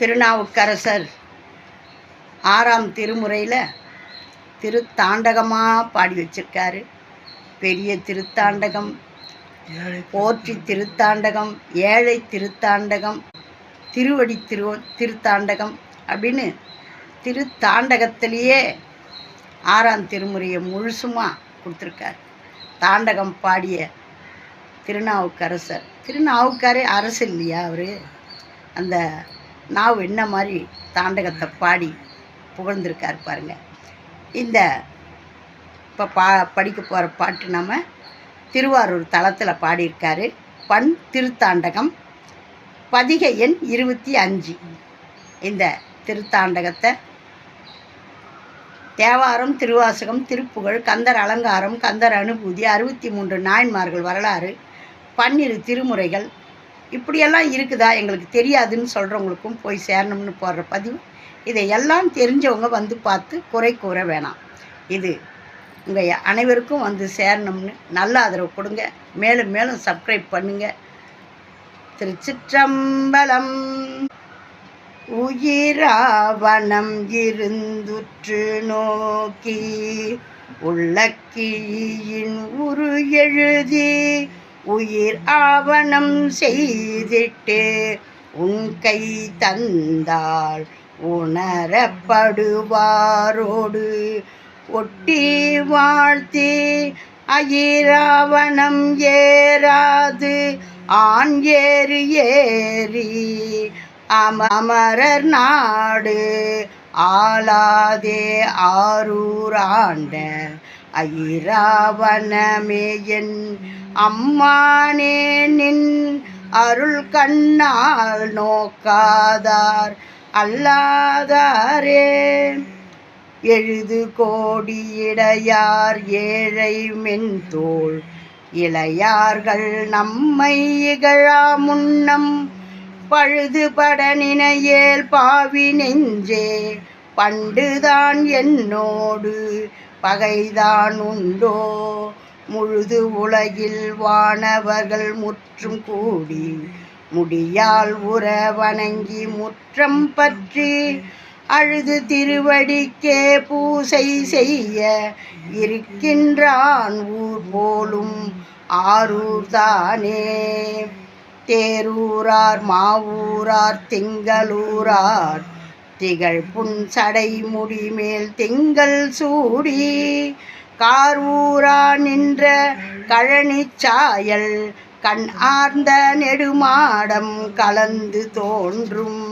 திருநாவுக்கரசர். ஆறாம் திருமுறையில் திருத்தாண்டகமாக பாடி வச்சிருக்காரு. பெரிய திருத்தாண்டகம் போற்றி திருத்தாண்டகம் ஏழை திருத்தாண்டகம் திருவடி திரு திருத்தாண்டகம் அப்படின்னு திருத்தாண்டகத்திலேயே ஆறாம் திருமுறையை முழுசுமாக கொடுத்துருக்காரு. தாண்டகம் பாடிய திருநாவுக்கரசர். திருநாவுக்காரே அரசு இல்லையா அவர்? அந்த நாவு என்ன மாதிரி தாண்டகத்தை பாடி புகழ்ந்திருக்கார் பாருங்க. இந்த இப்போ பா படிக்க போகிற பாட்டு நம்ம திருவாரூர் தளத்தில் பாடியிருக்காரு. பண் திருத்தாண்டகம் பதிகை எண் இருபத்தி அஞ்சு. இந்த திருத்தாண்டகத்தை தேவாரம் திருவாசகம் திருப்புகழ் கந்தர் அலங்காரம் கந்தர் அனுபூதி அறுபத்தி மூன்று நாயன்மார்கள் வரலாறு பன்னிரு திருமுறைகள் இப்படியெல்லாம் இருக்குதா? எங்களுக்கு தெரியாதுன்னு சொல்கிறவங்களுக்கும் போய் சேரணும்னு போடுற பதிவு. இதை எல்லாம் தெரிஞ்சவங்க வந்து பார்த்து குறை கூற வேணாம். இது உங்கள் அனைவருக்கும் வந்து சேரணும்னு நல்ல ஆதரவு கொடுங்க. மேலும் மேலும் சப்ஸ்கிரைப் பண்ணுங்கள் திருச்சிற்றம்பலம் உயிராவணம் இருந்துற்று நோக்கி உள்ள கீழின் உரு எழுதி உயிர் ஆவணம் செய்திட்டு உன் கை தந்தால் உணரப்படுவாரோடு. ஒட்டி வாழ்த்தி அயிராவணம் ஏறாது ஆண் ஏறு ஏறி அமரர் நாடு ஆளாதே ஆரூராண்ட ஐராவணமே என் அம்மானே நின் அருள் கண்ணால் நோக்காதார் அல்லாதாரே. எழுது கோடியிடையார் ஏழை மென்தோள் இளையார்கள் நம்மை இகழா முன்னம் பழுதுபட நினையேல் பாவி நெஞ்சே. பண்டுதான் என்னோடு பகைதான் உண்டோ? முழுது உலகில் வானவர்கள் முற்றும் கூடி முடியால் உற வணங்கி முற்றம் பற்றி அழுது திருவடிக்கே பூசை செய்ய இருக்கின்றான் ஊர் போலும் ஆரூர் தானே. தேரூரார் மாவூரார் திங்களூரார் திகழ் புன் சடை முடிமேல் திங்கள் சூடி காரூரா நின்ற கழனிச்சாயல் கண் ஆர்ந்த நெடுமாடம் கலந்து தோன்றும்.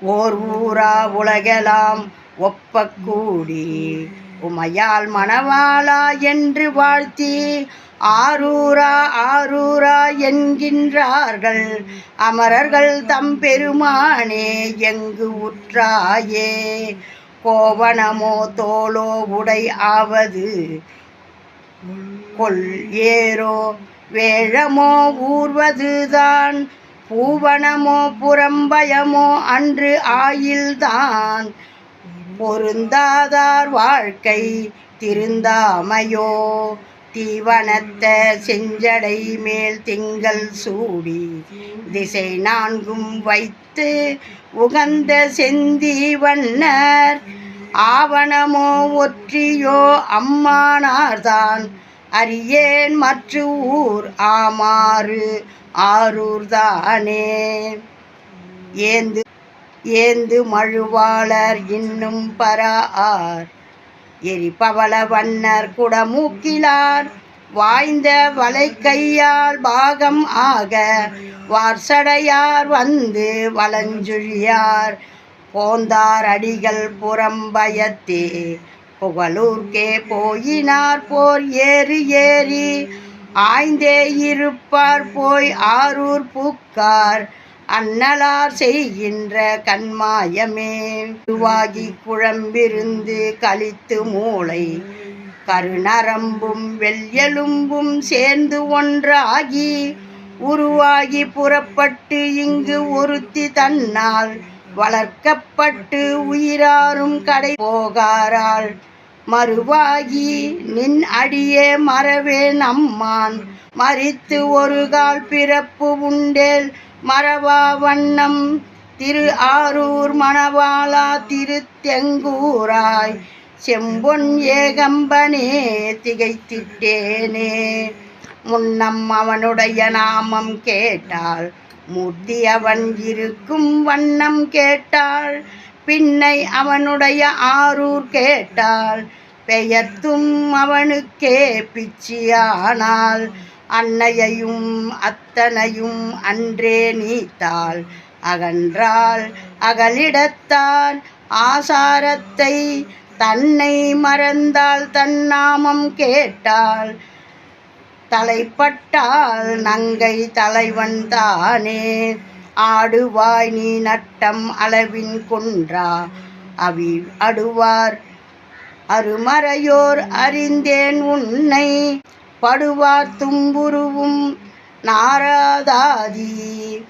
ஓர் ஊரா உலகெல்லாம் ஒப்பக்கூடி உமையால் மணவாளா என்று வாழ்த்தி ஆரூரா ஆரூரா என்கின்றார்கள் அமரர்கள் தம் பெருமானே எங்கு உற்றாயே? கோவணமோ தோலோ உடை ஆவது? கொல் ஏரோ வேழமோ ஊர்வதுதான் பூவனமோ புறம்பயமோ அன்று ஆயில்தான். பொருந்தாதார் வாழ்க்கை திருந்தாமையோ தீவனத்த செஞ்சடை மேல் திங்கள் சூடி திசை நான்கும் வைத்து உகந்த செந்தி வண்ணர். ஆவணமோ ஒற்றியோ அம்மானார்தான் அரியேன் மற்ற ஊர் ஆமாறு ஆரூர்தானே. ஏந்து ஏந்து மழுவாளர் இன்னும் பரா ஆர். எரிபவள வண்ணர் குடமூக்கிலார் வாய்ந்த வலை கையால் பாகம் ஆக வார்சடையார் வந்து வலஞ்சுழியார் போந்தார் அடிகள் புறம்பயத்தே. புகழூர்க்கே போயினார் போர் ஏறி ஏறி ஆய்ந்தே இருப்பார் போய் ஆரூர் பூக்கார் அன்னலார் செய்கின்ற கண்மாயமே. உருவாகி குழம்பிருந்து கழித்து மூளை. கருநரம்பும் வெள்யெலும்பும் சேர்ந்து ஒன்றாகி உருவாகி புறப்பட்டு இங்கு ஒருத்தி தன்னால் வளர்க்கப்பட்டு உயிராரும் கடை போகாராள். மறுவாகி நின் அடியே மறவேன் அம்மான். மறித்து ஒரு கால் பிறப்பு உண்டேல் மரவா வண்ணம் திரு ஆரூர் மணவாளா திருத்தெங்கூராய். செம்பொன் ஏகம்பனே திகைத்திட்டேனே. முன்னம் அவனுடைய நாமம் கேட்டாள் மூர்த்தி அவன் இருக்கும் வண்ணம் கேட்டாள். பின்னை அவனுடைய ஆரூர் கேட்டாள். பெயர்த்தும் அவனுக்கே பிச்சியானாள் அன்னையையும் அத்தனையும் அன்றே நீத்தாள். அகன்றாள் அகலிடத்தான் ஆசாரத்தை தன்னை மறந்தாள் தன்னாமம் கேட்டாள். தலைப்பட்டால் நங்கை தலைவன் தானே. ஆடுவாய் நீ நட்டம் அளவின் குன்றா. அவி அடுவார் அருமறையோர் அறிந்தேன் உன்னை. படுவார் தும்புருவும் நாரதாதி.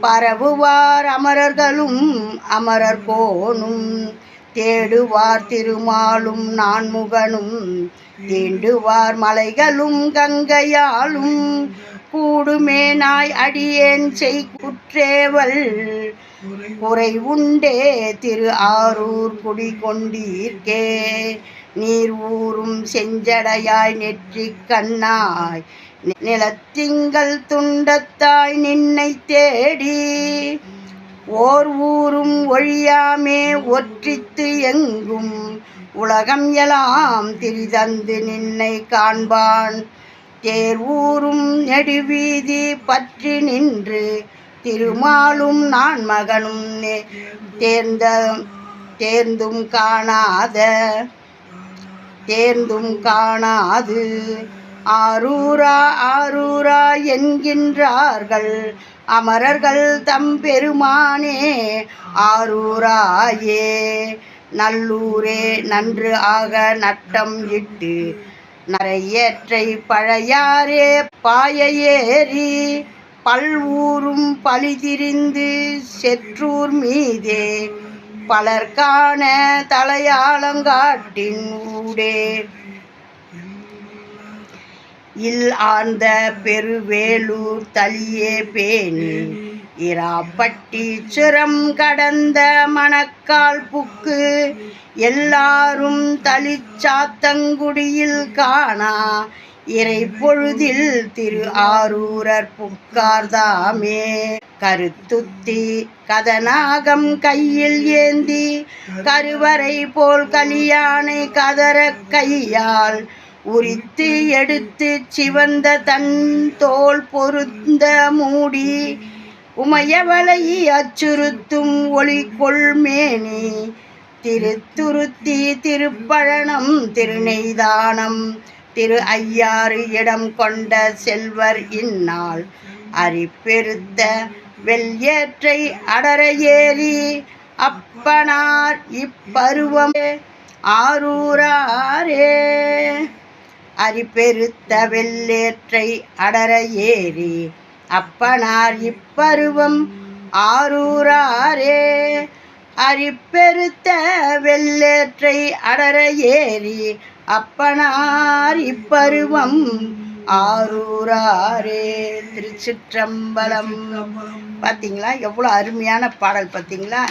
பரவுவார் அமரர்களும் அமரர் கோணும் தேடுவார் திருமாலும் நான்முகனும். தீண்டுவார் மலைகளும் கங்கையாலும். கூடுமே நாய் அடியேன் செய் குற்றேவல். குறை உண்டே திரு ஆரூர் குடி கொண்டீர்க்கே நீர் ஊறும் செஞ்சடையாய் நெற்றிக் கண்ணாய். நிலத்திங்கள் துண்டத்தாய் நின்னை தேடி. ஓர் ஊரும் ஒழியாமே ஒற்றித்து எங்கும். உலகம் எலாம் திரிதந்து நின்னை காண்பான். தேர் ஊரும் நெடுவீதி பற்றி நின்று. திருமாலும் நான் மகனும் நே- தேர்ந்த தேர்ந்தும் காணாத தேர்ந்தும் காணாது. ஆரூரா ஆரூரா என்கின்றார்கள். அமரர்கள் தம் பெருமானே ஆரூராயே. நல்லூரே நன்று ஆக நட்டம் இட்டு நரையேற்றை பழையாரே பாய ஏறி பல்வூரும் பழிதிரிந்து செற்றூர் மீதே. பலர்கான தலையாளங்காட்டின் ஊடே. இல் ஆர்ந்த பெருவேலூர் தலியே பேணி இராப்பட்டி சுரம் கடந்த மணக்கால் புக்கு எல்லாரும் தளிச்சாத்தங்குடியில் காணா இறை பொழுதில் திரு ஆரூரர் புக்கார்தாமே. கருத்துத்தி கதநாகம் கையில் ஏந்தி கருவறை போல் கலியானை கதற கையால் உரித்து எடுத்து சிவந்த தன் தோல் பொருந்த மூடி உமையவளை அச்சுறுத்தும் ஒளி கொள்மேனி திருத்துருத்தி திருப்பழனம் திருநெய்தானம் திரு ஐயாறு இடம் கொண்ட செல்வர் இந்நாள். அரிப்பெருத்த வெள்யேற்றை அடர ஏறி அப்பனார் இப்பருவம் ஆரூராரே. அரிப்பெருத்த வெள்ளேற்றை அடர ஏறி அப்பனார் இப்பருவம் ஆரூராரே. அரிப்பெருத்த வெள்ளேற்றை அடர ஏறி அப்பனார் இப்பருவம் ஆரூராரே திருச்சிற்றம்பலம். பார்த்தீங்களா எவ்வளோ அருமையான பாடல் பார்த்தீங்களா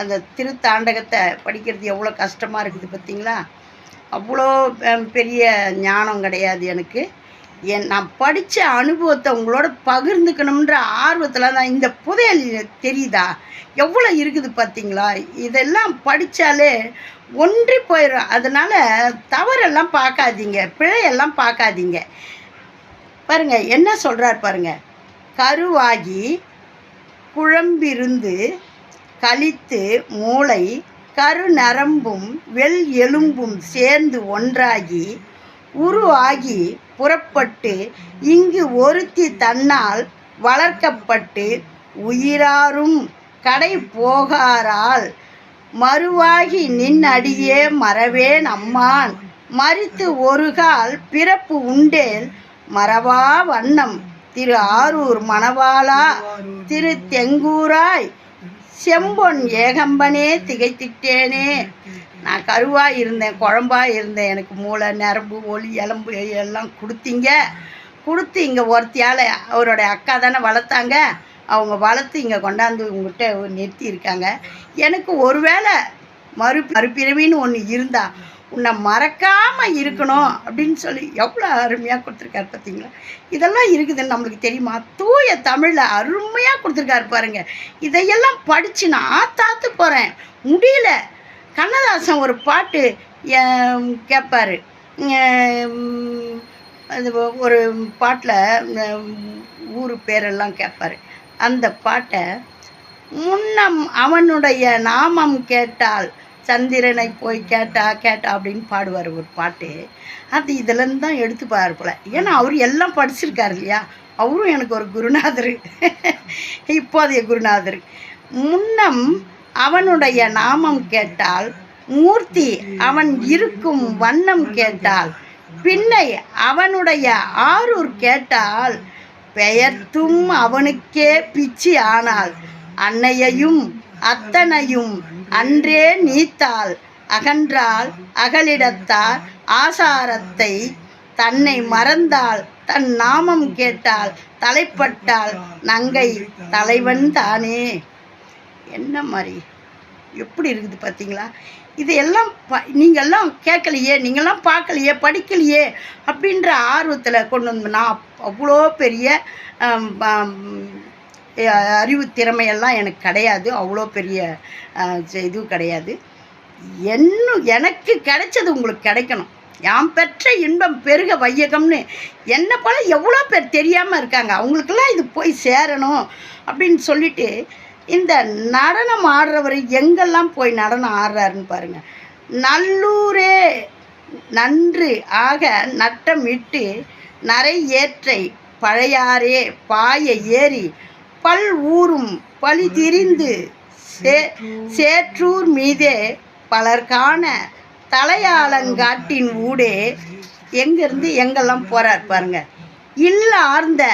அந்த திருத்தாண்டகத்தை படிக்கிறது எவ்வளோ கஷ்டமாக இருக்குது பார்த்தீங்களா அவ்வளோ பெரிய ஞானம் கிடையாது எனக்கு. என் நான் படித்த அனுபவத்தை உங்களோட பகிர்ந்துக்கணுன்ற ஆர்வத்தில் தான் இந்த புதையல் தெரியுதா? எவ்வளோ இருக்குது பார்த்தீங்களா இதெல்லாம் படித்தாலே ஒன்றி போயிடும் அதனால் தவறெல்லாம் பார்க்காதீங்க. பிழையெல்லாம் பார்க்காதீங்க. பாருங்கள் என்ன சொல்கிறார் பாருங்கள் கருவாகி குழம்பிருந்து கழித்து மூளை கரு நரம்பும் வெள் எலும்பும் சேர்ந்து ஒன்றாகி உருவாகி புறப்பட்டு இங்கு ஒருத்தி தன்னால் வளர்க்கப்பட்டு உயிராரும் கடை போகாரால் மறுவாகி நின் அடியே மறவேன் அம்மான். மறித்து ஒருகால் பிறப்பு உண்டேல் மறவா வண்ணம். திரு ஆரூர் மணவாளா திரு தெங்கூராய் செம்பொன் ஏகம்பனே திகைத்திட்டேனே. நான் கருவாக இருந்தேன் குழம்பாக இருந்தேன். எனக்கு மூளை நரம்பு ஒளி எலும்பு எல்லாம் கொடுத்தீங்க. கொடுத்து இங்கே ஒருத்தியால் அவரோட அக்கா தானே வளர்த்தாங்க. அவங்க வளர்த்து இங்கே கொண்டாந்து உங்ககிட்ட நிறுத்தி இருக்காங்க எனக்கு ஒருவேளை மறு மறுபிறவின்னு ஒன்று இருந்தால் உன்னை மறக்காமல் இருக்கணும் அப்படின்னு சொல்லி எவ்வளோ அருமையாக கொடுத்துருக்காரு பார்த்தீங்களா இதெல்லாம் இருக்குதுன்னு நம்மளுக்கு தெரியுமா? தூய தமிழில் அருமையாக கொடுத்துருக்காரு பாருங்கள் இதையெல்லாம் படித்து நான் ஆத்தாத்து போகிறேன் முடியல. கண்ணதாசன் ஒரு பாட்டு கேட்பார் கேட்பாரு அது ஒரு பாட்டில் ஊர் பேரெல்லாம் கேட்பாரு அந்த பாட்டை முன்னம் அவனுடைய நாமம் கேட்டால் சந்திரனை போய் கேட்டா கேட்டா அப்படின்னு பாடுவார் ஒரு பாட்டு. அது இதுலேருந்து தான் எடுத்து போல. ஏன்னா அவர் எல்லாம் படிச்சிருக்கார் இல்லையா? அவரும் எனக்கு ஒரு குருநாதர். இப்போதைய குருநாதர். முன்னம் அவனுடைய நாமம் கேட்டால் மூர்த்தி அவன் இருக்கும் வண்ணம் கேட்டால் பின்னை அவனுடைய ஆரூர் கேட்டால் பெயர்த்தும் அவனுக்கே பிச்சி ஆனால் அன்னையையும் அத்தனையும் அன்றே நீத்தாள். அகன்றால் அகலிடத்தார். ஆசாரத்தை தன்னை மறந்தால் தன் நாமம் கேட்டால் தலைப்பட்டால் நங்கை தலைவன் தானே. என்ன மாதிரி? எப்படி இருக்குது பார்த்தீங்களா? இதையெல்லாம் ப நீங்கள்லாம் கேட்கலையே நீங்கள்லாம் பார்க்கலையே படிக்கலையே அப்படின்ற ஆர்வத்தில் கொண்டு வந்து நான் அவ்வளோ பெரிய அறிவு திறமையெல்லாம் எனக்கு கிடையாது. அவ்வளோ பெரிய இதுவும் கிடையாது. இன்னும் எனக்கு கிடைச்சது உங்களுக்கு கிடைக்கணும். யாம் பெற்ற இன்பம் பெருக வையகம்னு என்னை போல் எவ்வளோ பேர் தெரியாமல் இருக்காங்க. அவங்களுக்கெல்லாம் இது போய் சேரணும் அப்படின்னு சொல்லிட்டு இந்த நடனம் ஆடுறவர் எங்கெல்லாம் போய் நடனம் ஆடுறாருன்னு பாருங்கள் நல்லூரே நன்று. ஆக நட்டமிட்டு நரை ஏற்றை பழையாரே பாய ஏறி பல் ஊரும் பழி திரிந்து சே சேற்றூர் மீதே பலர் காண தலையாளங்காட்டின் ஊடே எங்கேருந்து எங்கெல்லாம் போகிறார் பாருங்க. இல்லார்ந்த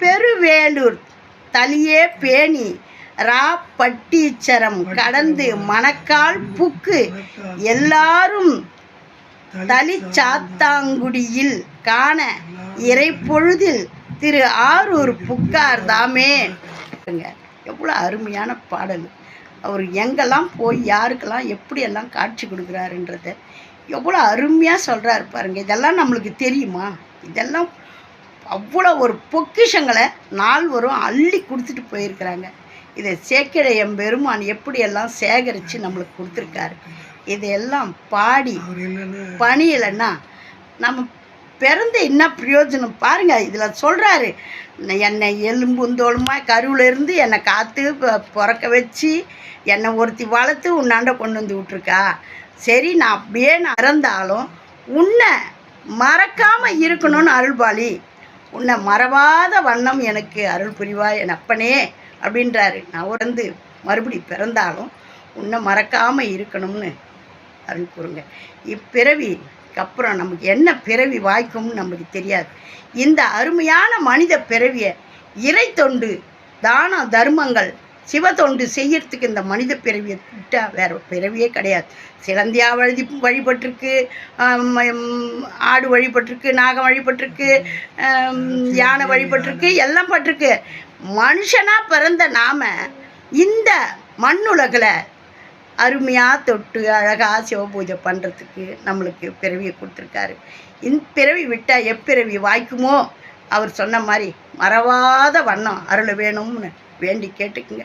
பெருவேலூர் தலியே பேணி ரா பட்டீச்சரம் கடந்து மணக்கால் புக்கு. எல்லாரும் தலிச்சாத்தாங்குடியில் காண இறைப்பொழுதில் திரு ஆரூர் புக்கார் தாமே. எவ்வளோ அருமையான பாடல். அவர் எங்கெல்லாம் போய் யாருக்கெல்லாம் எப்படியெல்லாம் காட்சி கொடுக்குறாருன்றத எவ்வளோ அருமையாக சொல்கிறாரு பாருங்க. இதெல்லாம் நம்மளுக்கு தெரியுமா? இதெல்லாம் அவ்வளோ ஒரு பொக்கிஷங்களை நால்வரும் அள்ளி கொடுத்துட்டு போயிருக்கிறாங்க. இதை சேக்கிழ எம்பெருமான் எப்படியெல்லாம் சேகரித்து நம்மளுக்கு கொடுத்துருக்காரு? இதையெல்லாம் பாடி பணியலைன்னா நம்ம பிறந்து என்ன பிரயோஜனம்? பாருங்க இதில் சொல்கிறாரு என்னை எலும்புந்தோளுமா கருவில் இருந்து என்னை காத்து பிறக்க வச்சு என்னை ஒருத்தி வளர்த்து உன்னாண்ட கொண்டு வந்து விட்ருக்கா சரி நான் அப்படியே நான் இறந்தாலும் உன்னை மறக்காமல் இருக்கணும்னு அருள்பாளி உன்னை மறவாத வண்ணம் எனக்கு அருள் புரிவா என் அப்பனே அப்படின்றாரு. நான் உறந்து மறுபடி பிறந்தாலும் உன்னை மறக்காமல் இருக்கணும்னு அருள் கூறுங்க. இப்பிறவிக்கு அப்புறம் நமக்கு என்ன பிறவி வாய்க்கும்னு நமக்கு தெரியாது. இந்த அருமையான மனித பிறவியை இறை தொண்டு தான தர்மங்கள் சிவ தொண்டு செய்யறதுக்கு இந்த மனித பிறவியை விட்டால் வேற பிறவியே கிடையாது. சிலந்தியா வழி வழிபட்டிருக்கு ஆடு வழிபட்டிருக்கு நாகம் வழிபட்டிருக்கு யானை வழிபட்டிருக்கு எல்லாம் பட்டிருக்கு. மனுஷனாக பிறந்த நாம் இந்த மண்ணுலகில் அருமையாக தொட்டு அழகாக சிவபூஜை பண்ணுறதுக்கு நம்மளுக்கு பிறவியை கொடுத்துருக்காரு. இந்த பிறவி விட்டால் எப்பிறவி வாய்க்குமோ? அவர் சொன்ன மாதிரி மறவாத வண்ணம் அருள வேணும்னு வேண்டி கேட்டுக்குங்க.